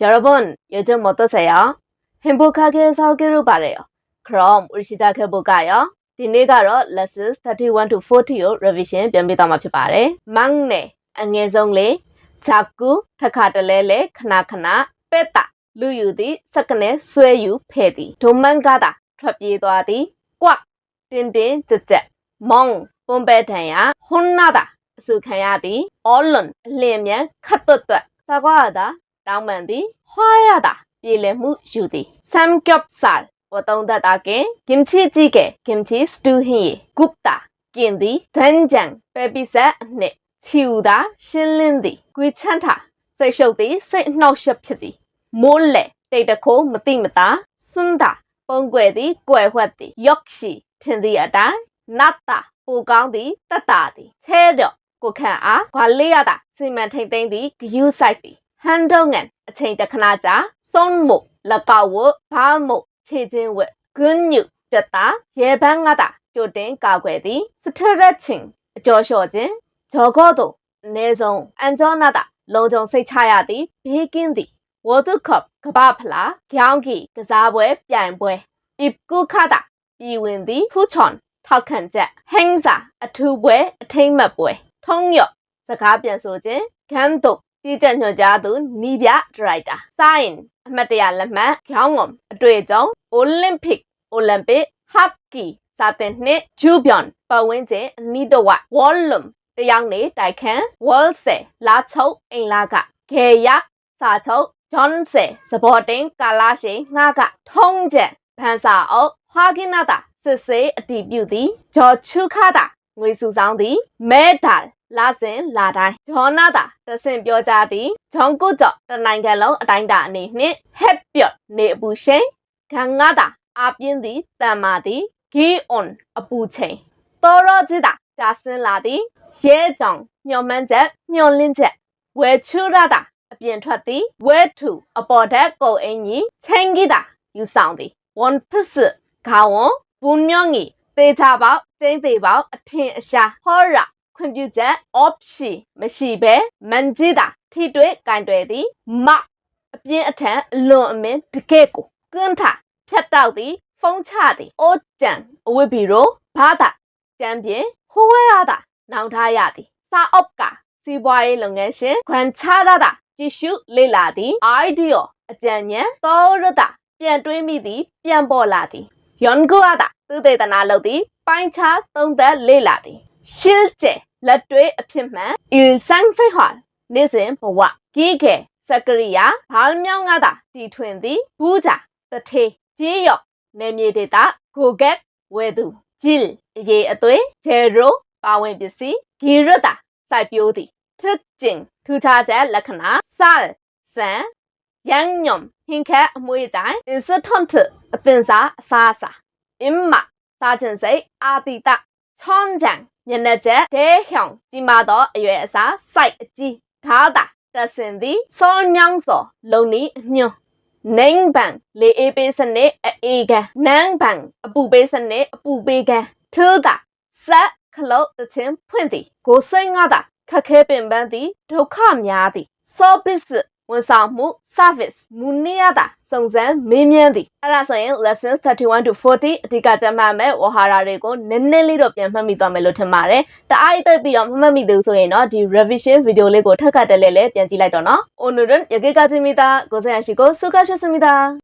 여러분, 요즘 어떠세요? 행복하게 살기를 바래요. 그럼 우리 시작해 볼까요? ဒီနေ့ကတော့ lessons 31 to 40ကို revision ပြန်ပြီးတော့မှာဖြစ်ပါတယ်။မောင်နဲ့အငယ်ဆုံးလေးဇာကူထခါတလဲလဲခဏခဏပက်တာလူယူသည်စက္ကနဲ့ဆွဲယူဖဲ့သည်ဒုမန်ကတာထွက်ပြေးသွားသည်ကွက်တင်းတင်းကြက်ကြက်မောင်ပွန်ပဲထန်ရဟွန်းနာတာအစုခံရသည်အော်လွန်အလင်းမြန်ခတ်တွတ်တွတ်စကွာတာ တောင်းပန်သည်ဟွာရတာပြေလည်မှုယူသည်ဆမ်ကျပ်ဆာဝတုံးတတာကင်ကင်ချီကြီးကဲကင်ချီစတူဟင်းကုပတာကင်သည်ဒန်ဂျန်ပဲပိဆက်နှင့်ချီဦးသာရှင်းလင်းသည်ကွေချမ်းထာစိတ်ရှုပ်သည်စိတ်အနှောက်အယှက်ဖြစ်သည်မိုးလေတိတ်တခိုးမတိမတာစွန်းတာပုံကွယ်သည်ကွယ်ဝှက်သည်ယော့ရှိထင်သည်အတိုင်းနတ်တာပူကောင်းသည်တတ်တာသည်ချဲတော့ကိုခန့်အားခွာလေးရတာစီမံထိန်သိမ်းသည်ဂယူးဆိုင်သည် ဟန်တုံငန်အချိန်တခဏကြာစွန်းမှုလက်ကောက်ဝဘာမှုခြေချင်းဝက်ဂွန်းညုတက်တာရေပန်းငါတာကြိုတင်ကာကွယ်သည်စထရက်ချင်းအကျော်လျှော့ခြင်းဂျော်ကော့တို့အနည်းဆုံးအန်ဂျောနာတာလုံခြုံစိတ်ချရသည်ဘေးကင်းသည်ဝါတုကပ်ကပဖလာကြောင်းကီကစားပွဲပြိုင်ပွဲဣပကုခတာပြည်ဝင်သည်ဖူချွန်ထောက်ခံချက်ဟင်းစာအထူးပွဲအထိမ့်မှတ်ပွဲထုံးရော့စကားပြန်ဆိုခြင်းဂမ်တုတ် ကြီးကြပ်ညွှန်ကြားသူနီးပြဒရိုက်တာစိုင်းအမတ်တရလက်မှတ်ခေါင်းငုံအတွေ့အကြုံအိုလံပစ်အိုလံပစ်ဟောက်ကီစာတင်နှစ်ဂျူဘျွန်ပတ်ဝန်းကျင်အနီးတစ်ဝိုက်ဝေါ်လုံတယောက်နေတိုက်ခန်းဝေါ်ဆယ်လာချုပ်အင်လာကခေရစာချုပ်ဂျွန်ဆယ်စပေါ်တင်ကာလာရှိငှားကထုံးချက်ဗန်စာအုပ်ဟာကင်းနာတာစစ်စေးအတီးပြုသည်ဂျော်ချူခါတာငွေစုဆောင်သည်မဲဒါ လလာစဉ်လာတိုင်းဂျောနာတာတဆင်ပြောကြသည်ဂျွန်ကုကြော့တနိုင်ငံလုံးအတိုင်းတာအနေနှင့်ဟက်ပြော့နေအပူရှိန်ဂန်ငါတာအပြင်းသည်တန်မာသည်ဂီအွန်အပူချိန်တောရောကြည့်တာကြာစင်းလာသည်ရဲကြောင်မျော်မှန်းချက်မျော်လင့်ချက်ဝဲချူရတာအပြင်ထွက်သည်ဝဲထူအပေါ်ဓာတ်ကိုအင်ကြီးချင်းကြီးတာယူဆောင်သည်ဝန်ဖစ်စခေါဝွန်ပူညောင်းကြီးသေချာပေါက်ကျင်းသေးပေါက်အထင်အရှာဟောရ ခွင့်ပြုချက် option မရှိဘဲမန်ကြီးတာထိတွေ့ကင်တွယ်သည်မအပြင်းအထန်အလွန်အမင်းတကယ့်ကိုကန်းထဖြတ်တောက်သည် ဖုံးချသည်အိုကြံအဝိဘီရိုဘာသာကျမ်းပြင်ဟိုးဝဲရတာနောင်ထားရသည်စာအုပ်ကစီးပွားရေးလုပ်ငန်းရှင်ခွန်ချရတာကြည့်ရှုလေ့လာသည် idea အကြံဉာဏ်သောရတာပြန်တွေးမိသည် ပြန်ပေါ်လာသည်ယွန်ကူအတာသူတေသနာလုပ်သည် ပိုင်းခြားသုံးသက်လေ့လာသည်ရှင်းကျဲ လက်တွေအဖြစ်မှန် il sang fei hua နေ့စဉ်ဘဝကြီးကဲစကရိယာဘာလမြောင်းငါတာတီထွင်သည်ဘူးကြတထေကြီးရော့နေမြေဒေတာဂိုဂက်ဝဲသူဂျီလ်အရေးအသွေးဂျယ်ရိုပါဝင်ပစ္စည်းဂီရတာစိုက်ပျိုးသည် thức ကျင်ထူခြားချက်လက္ခဏာစလစံရန်ညုံဟင်ခက်အမွေးတိုင်း instant အပင်စားအစားအစာအင်းမစားခြင်းစိတ်အာတိတချွန်ကြံ ညနေချက်ဒဲဟျောင်ကြီးမာတော့အရွယ်အစားစိုက်အကြီးထားတာတဆင်သည်စောညောင်းစောလုံနီအညွန်းနိုင်ဘန်လေအေးပေးစနစ်အေးကန်နန်းဘန်အပူပေးစနစ်အပူပေးကန်ထူတာဆက်ခလုတ်တချင်းဖွင့်သည်ကိုစိတ်ငါတာခက်ခဲပင်ပန်းသည်ဒုက္ခများသည် service ဝန်ဆောင်မှု service မူနေရတာစုံစမ်းမေးမြန်းသည်အဲ့ဒါဆိုရင် lessons 31 to 40အဓိကကျမှတ်မဲ့ဝါဟာရတွေကိုနည်းနည်းလေးတော့ပြန်မှတ်မိသွားမယ်လို့ထင်ပါတယ်တအားအိတ်ပြီးတော့မမှတ်မိသေးဘူးဆိုရင်တော့ဒီ revision video လေးကိုထပ်ခါတက်လဲလဲပြန်ကြည့်လိုက်တော့နော် 오늘은 여기까지입니다 고생하시고 수고하셨습니다